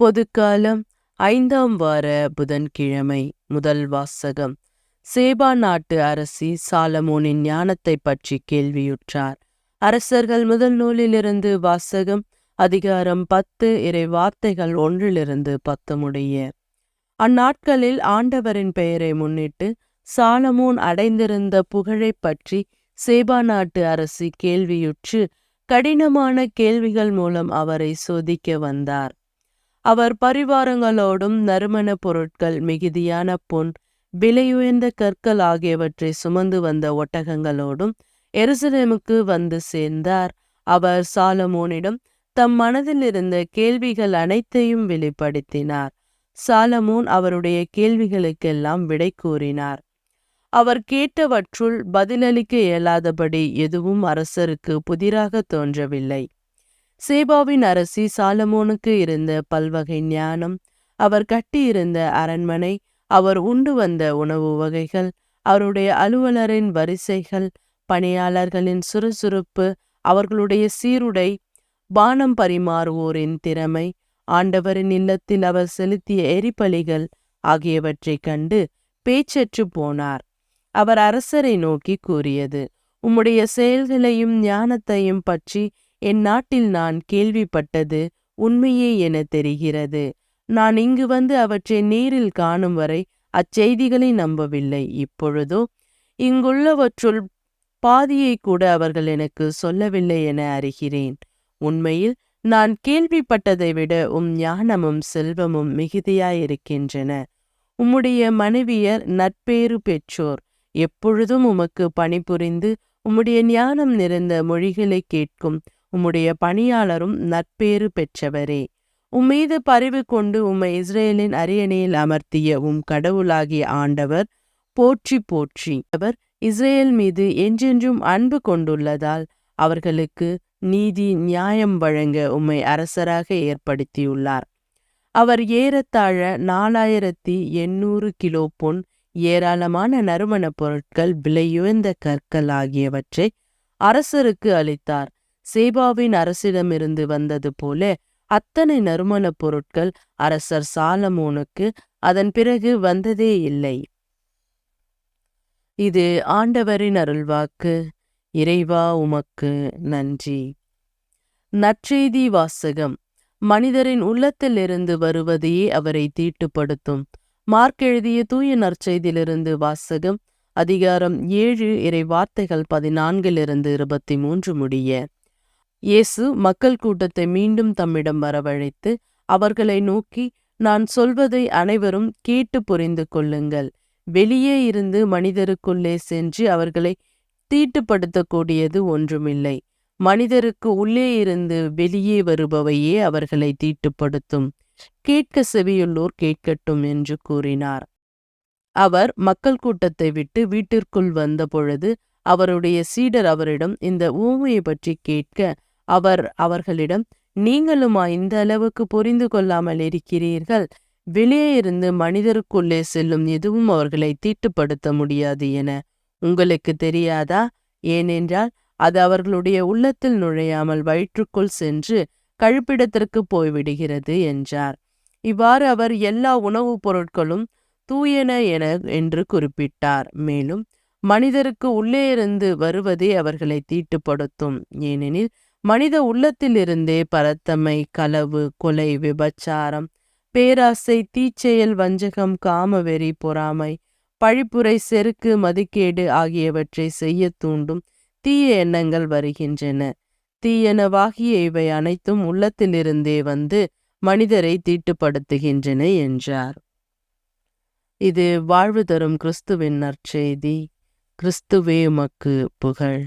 பொதுக்காலம் ஐந்தாம் வார புதன்கிழமை முதல் வாசகம். சேபா நாட்டு அரசி சாலமோனின் ஞானத்தைப் பற்றி கேள்வியுற்றார். அரசர்கள் முதல் நூலிலிருந்து வாசகம் அதிகாரம் பத்து இறை வார்த்தைகள் ஒன்றிலிருந்து பத்து முடிய அந்நாட்களில் ஆண்டவரின் பெயரை முன்னிட்டு சாலமோன் அடைந்திருந்த புகழைப் பற்றி சேபா நாட்டு அரசி கேள்வியுற்று கடினமான கேள்விகள் மூலம் அவரை சோதிக்க வந்தார். அவர் பரிவாரங்களோடும் நறுமண பொருட்கள் மிகுதியான பொன் விலையுயர்ந்த கற்கள் ஆகியவற்றை சுமந்து வந்த ஒட்டகங்களோடும் எருசலேமுக்கு வந்து சேர்ந்தார். அவர் சாலமோனிடம் தம் மனதில் இருந்த கேள்விகள் அனைத்தையும் வெளிப்படுத்தினார். சாலமோன் அவருடைய கேள்விகளுக்கெல்லாம் விடை கூறினார். அவர் கேட்டவற்றுள் பதிலளிக்க இயலாதபடி எதுவும் அரசருக்கு புதிராக தோன்றவில்லை. சேபாவின் அரசி சாலமோனுக்கு இருந்த பல்வகை ஞானம் அவர் கட்டியிருந்த அரண்மனை அவர் உண்டு வந்த உணவு வகைகள் அவருடைய அலுவலரின் வரிசைகள் பணியாளர்களின் சுறுசுறுப்பு அவர்களுடைய சீருடை பானம் பரிமாறுவோரின் திறமை ஆண்டவரின் இல்லத்தில் அவர் செலுத்திய எரிபலிகள் ஆகியவற்றைக் கண்டு பேச்சற்று போனார். அவர் அரசரை நோக்கி கூறியது உம்முடைய செயல்களையும் ஞானத்தையும் பற்றி என் நாட்டில் நான் கேள்விப்பட்டது உண்மையே என தெரிகிறது. நான் இங்கு வந்து அவற்றை நேரில் காணும் வரை அச்செய்திகளை நம்பவில்லை. இப்பொழுதோ இங்குள்ளவற்றுள் பாதியை கூட அவர்கள் எனக்கு சொல்லவில்லை என அறிகிறேன். உண்மையில் நான் கேள்விப்பட்டதை விட உம் ஞானமும் செல்வமும் மிகுதியாயிருக்கின்றன. உம்முடைய மனைவியர் நட்பேறு பெற்றோர். எப்பொழுதும் உமக்கு பணிபுரிந்து உம்முடைய ஞானம் நிறைந்த மொழிகளை கேட்கும் உம்முடைய பணியாளரும் நற்பேறு பெற்றவரே. உம்மீது பரிவு கொண்டு உம்மை இஸ்ரேலின் அரியணையில் அமர்த்திய உம் கடவுளாகிய ஆண்டவர் போற்றி போற்றி. அவர் இஸ்ரேல் மீது என்றென்றும் அன்பு கொண்டுள்ளதால் அவர்களுக்கு நீதி நியாயம் வழங்க உம்மை அரசராக ஏற்படுத்தியுள்ளார். அவர் ஏறத்தாழ நாலாயிரத்தி எண்ணூறு கிலோ பொன் ஏராளமான நறுமணப் பொருட்கள் விலையுயர்ந்த கற்கள் ஆகியவற்றை அரசருக்கு அளித்தார். சேபாவின் அரசிடமிருந்து வந்தது போல அத்தனை நறுமணப் பொருட்கள் அரசர் சாலமோனுக்கு அதன் பிறகு வந்ததே இல்லை. இது ஆண்டவரின் அருள்வாக்கு. இறைவா உமக்கு நன்றி. நற்செய்தி வாசகம். மனிதரின் உள்ளத்திலிருந்து வருவதையே அவரை தீட்டுப்படுத்தும். மார்க் எழுதிய தூய நற்செய்தியிலிருந்து வாசகம் அதிகாரம் ஏழு இறை வார்த்தைகள் பதினான்கிலிருந்து இருபத்தி மூன்று முடிய. இயேசு மக்கள் கூட்டத்தை மீண்டும் தம்மிடம் வரவழைத்து அவர்களை நோக்கி நான் சொல்வதை அனைவரும் கேட்டு புரிந்து கொள்ளுங்கள். வெளியே இருந்து மனிதருக்குள்ளே சென்று அவர்களை தீட்டுப்படுத்தக்கூடியது ஒன்றுமில்லை. மனிதருக்கு உள்ளே இருந்து வெளியே வருபவையே அவர்களை தீட்டுப்படுத்தும். கேட்க செவியுள்ளோர் கேட்கட்டும் என்று கூறினார். அவர் மக்கள் கூட்டத்தை விட்டு வீட்டிற்குள் வந்த பொழுது அவருடைய சீடர் அவரிடம் இந்த ஊமையை பற்றி கேட்க அவர் அவர்களிடம் நீங்களுமா இந்த அளவுக்கு புரிந்து கொள்ளாமல் இருக்கிறீர்கள்? வெளியே இருந்து மனிதருக்குள்ளே செல்லும் எதுவும் அவர்களை தீட்டுப்படுத்த முடியாது என உங்களுக்கு தெரியாதா? ஏனென்றால் அது அவர்களுடைய உள்ளத்தில் நுழையாமல் வயிற்றுக்குள் சென்று கழிப்பிடத்திற்கு போய்விடுகிறது என்றார். இவ்வாறு அவர் எல்லா உணவுப் பொருட்களும் தூயன என என்று குறிப்பிட்டார். மேலும் மனிதருக்கு உள்ளே இருந்து வருவதே அவர்களை தீட்டுப்படுத்தும். ஏனெனில் மனித உள்ளத்திலிருந்தே பரத்தமை களவு கொலை விபச்சாரம் பேராசை தீச்செயல் வஞ்சகம் காமவெறி பொறாமை பழிப்புரை செருக்கு மதிக்கேடு ஆகியவற்றை செய்ய தூண்டும் தீய எண்ணங்கள் வருகின்றன. தீயனவாகிய இவை அனைத்தும் உள்ளத்திலிருந்தே வந்து மனிதரை தீட்டுப்படுத்துகின்றன என்றார். இது வாழ்வு தரும் கிறிஸ்துவின் நற்செய்தி. கிறிஸ்துவே உமக்கு புகழ்.